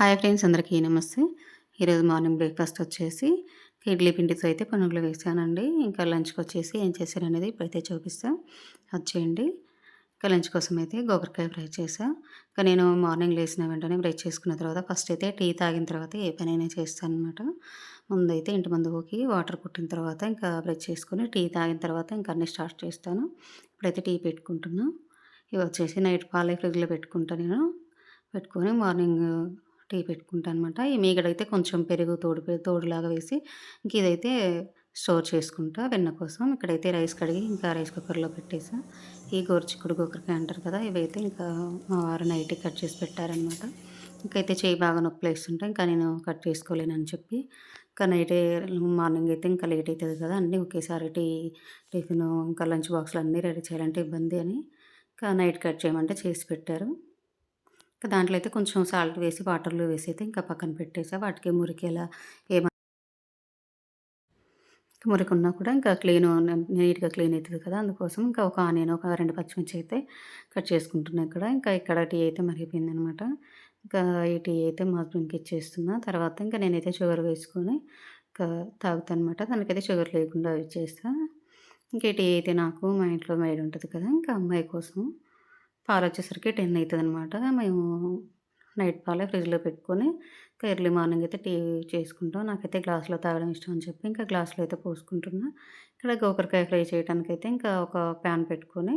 Hi friends అందరికీ నమస్తే. ఈరోజు మార్నింగ్ బ్రేక్ఫాస్ట్ వచ్చేసి ఇడ్లీ పిండితో అయితే పనులు వేసానండి. ఇంకా లంచ్కి వచ్చేసి ఏం చేశాను అనేది ఇప్పుడైతే చూపిస్తాను వచ్చేయండి ఇంకా లంచ్ కోసం అయితే గోకరకాయ ఫ్రై చేసా ఇంకా నేను మార్నింగ్ లేచిన వెంటనే బ్రష్ చేసుకున్న తర్వాత ఫస్ట్ అయితే టీ తాగిన తర్వాత ఏ పనైనా చేస్తాను అనమాట ముందైతే ఇంటి ముందుకి వాటర్ పుట్టిన తర్వాత ఇంకా బ్రష్ చేసుకుని టీ తాగిన తర్వాత ఇంకా అన్నీ స్టార్ట్ చేస్తాను. ఇప్పుడైతే టీ పెట్టుకుంటున్నాను ఇవి వచ్చేసి నైట్ పాలే ఫ్రిడ్జ్లో పెట్టుకుంటాను నేను. పెట్టుకొని మార్నింగ్ టీ పెట్టుకుంటాను అనమాట ఈ మీగడైతే కొంచెం పెరుగు తోడు తోడులాగా వేసి ఇంక ఇదైతే స్టోర్ చేసుకుంటా వెన్న కోసం. ఇక్కడైతే రైస్ కడిగి ఇంకా రైస్ కుక్కర్లో పెట్టేసా. ఈ గోరుచిక్కుడు గోకరికాయ అంటారు కదా ఇవైతే ఇంకా మా వారు నైట్ కట్ చేసి పెట్టారనమాట. ఇంకైతే చేయి బాగా నొప్పి వేస్తుంటే ఇంకా నేను కట్ చేసుకోలేనని చెప్పి ఇంకా నైట్ మార్నింగ్ అయితే ఇంకా లేట్ అవుతుంది కదా అన్నీ ఒకేసారి టీ టిఫిన్ ఇంకా లంచ్ బాక్స్లు అన్నీ రెడీ చేయాలంటే ఇబ్బంది అని ఇంకా నైట్ కట్ చేయమంటే చేసి పెట్టారు. ఇంకా దాంట్లో అయితే కొంచెం సాల్ట్ వేసి వాటర్లో వేసి అయితే ఇంకా పక్కన పెట్టేసా. వాటికి మురికేలా ఏమ మురికి ఉన్నా కూడా ఇంకా క్లీన్ నీట్గా క్లీన్ అవుతుంది కదా! అందుకోసం ఇంకా ఒక ఆనియన్ ఒక రెండు పచ్చిమిర్చి అయితే కట్ చేసుకుంటున్నాను ఇక్కడ. ఇంకా ఇక్కడ టీ అయితే మరిగిపోయింది అనమాట ఇంకా ఈ టీ అయితే మా హస్బెండ్కి ఇచ్చేస్తున్నా. తర్వాత ఇంకా నేనైతే షుగర్ వేసుకొని ఇంకా తాగుతాను అనమాట దానికైతే షుగర్ లేకుండా ఇచ్చేస్తా ఇంకా టీ అయితే నాకు మా ఇంట్లో మేడ్ ఉంటుంది కదా! ఇంకా అమ్మాయి కోసం పాలు వచ్చేసరికి టెన్ అవుతుంది అనమాట మేము నైట్ పాలే ఫ్రిడ్జ్లో పెట్టుకొని ఇంకా ఎర్లీ మార్నింగ్ అయితే టీ చేసుకుంటాం. నాకైతే గ్లాస్లో తాగడం ఇష్టం అని చెప్పి ఇంకా గ్లాస్లో అయితే పోసుకుంటున్నా. ఇక్కడ గోకరకాయ ఫ్రై చేయడానికి అయితే ఇంకా ఒక ప్యాన్ పెట్టుకొని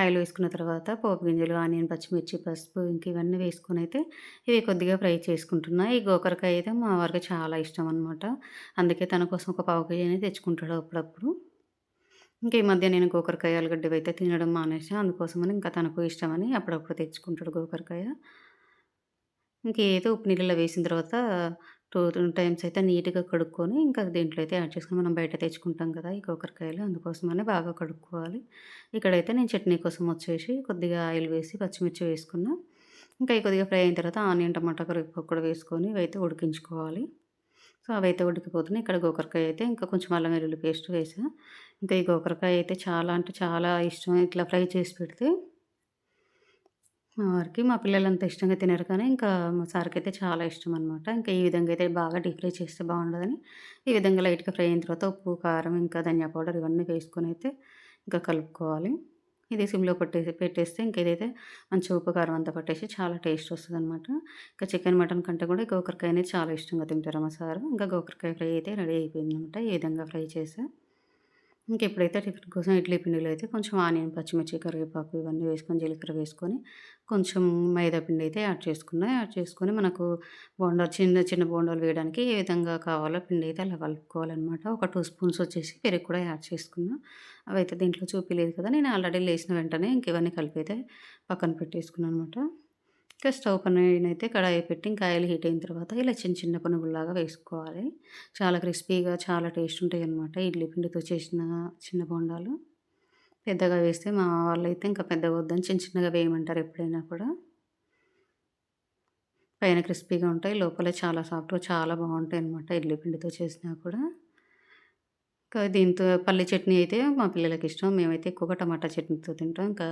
ఆయిల్ వేసుకున్న తర్వాత పోపు గింజలు ఆనియన్ పచ్చిమిర్చి పసుపు ఇంక ఇవన్నీ వేసుకొని అయితే ఇవి కొద్దిగా ఫ్రై చేసుకుంటున్నా. ఈ గోకరకాయ అయితే మా వారికి చాలా ఇష్టం అనమాట అందుకే తన కోసం ఒక పావు కేజీ అనేది తెచ్చుకుంటాడు అప్పుడప్పుడు. ఇంకా ఈ మధ్య నేను గోకరకాయ ఆలుగడ్డవి అయితే తినడం మానేసా అందుకోసమని ఇంకా తనకు ఇష్టమని అప్పుడప్పుడు తెచ్చుకుంటాడు గోకరకాయ. ఇంకేదో ఉప్పు నీళ్ళలో వేసిన తర్వాత టూ టైమ్స్ అయితే నీట్గా కడుక్కొని ఇంకా దీంట్లో అయితే యాడ్ చేసుకొని మనం బయట తెచ్చుకుంటాం కదా ఈ గోకరకాయలు. అందుకోసమని బాగా కడుక్కోవాలి. ఇక్కడైతే నేను చట్నీ కోసం వచ్చేసి కొద్దిగా ఆయిల్ వేసి పచ్చిమిర్చి వేసుకున్నా. ఇంకా కొద్దిగా ఫ్రై అయిన తర్వాత ఆనియన్ టమాటా కరివేపాకు కూడా వేసుకొని ఇవైతే ఉడికించుకోవాలి. సో అవైతే ఉడికిపోతున్నాయి. ఇక్కడ గోకరకాయ అయితే ఇంకా కొంచెం అల్లం వెల్లుల్లి పేస్ట్ వేసా. ఇంకా ఈ గోకరకాయ అయితే చాలా అంటే చాలా ఇష్టం. ఇట్లా ఫ్రై చేసి పెడితే మా వారికి మా పిల్లలు అంత ఇష్టంగా తినరు కానీ ఇంకా మా సార్కి అయితే చాలా ఇష్టం అనమాట ఇంకా ఈ విధంగా అయితే బాగా డీప్ ఫ్రై చేస్తే బాగుండదని. ఈ విధంగా లైట్గా ఫ్రై అయిన తర్వాత ఉప్పు కారం ఇంకా ధనియా పౌడర్ ఇవన్నీ వేసుకొని అయితే ఇంకా కలుపుకోవాలి. ఇది సిమ్లో పట్టేసి పెట్టేస్తే ఇంక ఇదైతే మంచి ఉప్పు కారం అంతా పట్టేసి చాలా టేస్ట్ వస్తుంది అనమాట ఇంకా చికెన్ మటన్ కంటే కూడా గోకరకాయ అనేది చాలా ఇష్టంగా తింటారు మా సారు. ఇంకా గోకరకాయ ఫ్రై అయితే రెడీ అయిపోయింది అనమాట ఈ విధంగా ఫ్రై చేసి ఇంక ఎప్పుడైతే టిఫిన్ కోసం ఇడ్లీ పిండిలో అయితే కొంచెం ఆనియన్ పచ్చిమిర్చి కరివేపాకు ఇవన్నీ వేసుకొని జీలకర్ర వేసుకొని కొంచెం మైదా పిండి అయితే యాడ్ చేసుకున్నా యాడ్ చేసుకొని మనకు బోండా చిన్న చిన్న బోండాలు వేయడానికి ఏ విధంగా కావాలో పిండి అయితే అలా కలుపుకోవాలన్నమాట. ఒక టూ స్పూన్స్ వచ్చేసి పెరుగు కూడా యాడ్ చేసుకున్నా. అవి అయితే దీంట్లో చూపించలేదు కదా నేను ఆల్రెడీ లేచిన వెంటనే ఇంక ఇవన్నీ కలిపి అయితే పక్కన పెట్టేసుకున్నాను అనమాట ఇంకా స్టవ్ పైన అయితే కడాయి పెట్టి ఇంకా ఆయిల్ హీట్ అయిన తర్వాత ఇలా చిన్న చిన్న పనుగుల్లాగా వేసుకోవాలి. చాలా క్రిస్పీగా చాలా టేస్ట్ ఉంటాయి అనమాట ఇడ్లీ పిండితో చేసిన చిన్న బొండాలు. పెద్దగా వేస్తే మా వాళ్ళు అయితే ఇంకా పెద్దగా వద్దని చిన్న చిన్నగా వేయమంటారు ఎప్పుడైనా కూడా. పైన క్రిస్పీగా ఉంటాయి లోపల చాలా సాఫ్ట్గా చాలా బాగుంటాయి అనమాట ఇడ్లీ పిండితో చేసినా కూడా. దీంతో పల్లి చట్నీ అయితే మా పిల్లలకి ఇష్టం. మేమైతే ఎక్కువగా టమాటా చట్నీతో తింటాం. ఇంకా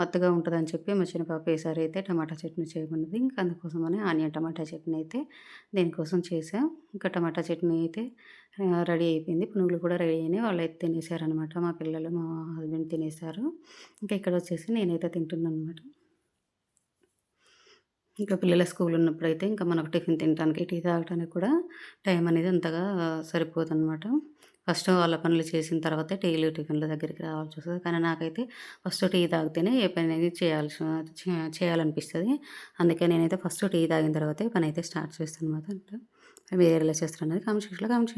మత్తుగా ఉంటుందని చెప్పి మా చిన్న పాప ఈసారి అయితే టమాటా చట్నీ చేయమన్నది. ఇంకా అందుకోసమని ఆనియన్ టమాటా చట్నీ అయితే దీనికోసం చేసాం ఇంకా టమాటా చట్నీ అయితే రెడీ అయిపోయింది. పునుగులు కూడా రెడీ అయినాయి. వాళ్ళు అయితే తినేసారనమాట మా పిల్లలు మా హస్బెండ్ తినేసారు. ఇంకా ఇక్కడ వచ్చేసి నేనైతే తింటున్నాను అనమాట ఇంకా పిల్లల స్కూల్ ఉన్నప్పుడు అయితే ఇంకా మనకు టిఫిన్ తినడానికి టీ తాగడానికి కూడా టైం అనేది అంతగా సరిపోదు అనమాట ఫస్ట్ వాళ్ళ పనులు చేసిన తర్వాతే టీలు టిఫిన్ల దగ్గరికి రావాల్సి వస్తుంది. కానీ నాకైతే ఫస్ట్ టీ తాగితేనే ఏ పని అనేది చేయాల్సి చేయాలనిపిస్తుంది. అందుకే నేనైతే ఫస్ట్ టీ తాగిన తర్వాతే పని అయితే స్టార్ట్ చేస్తాను అనమాట అంటే మీరు ఎలా చేస్తారు అనేది కామెంట్ సెక్షన్లో కామెంట్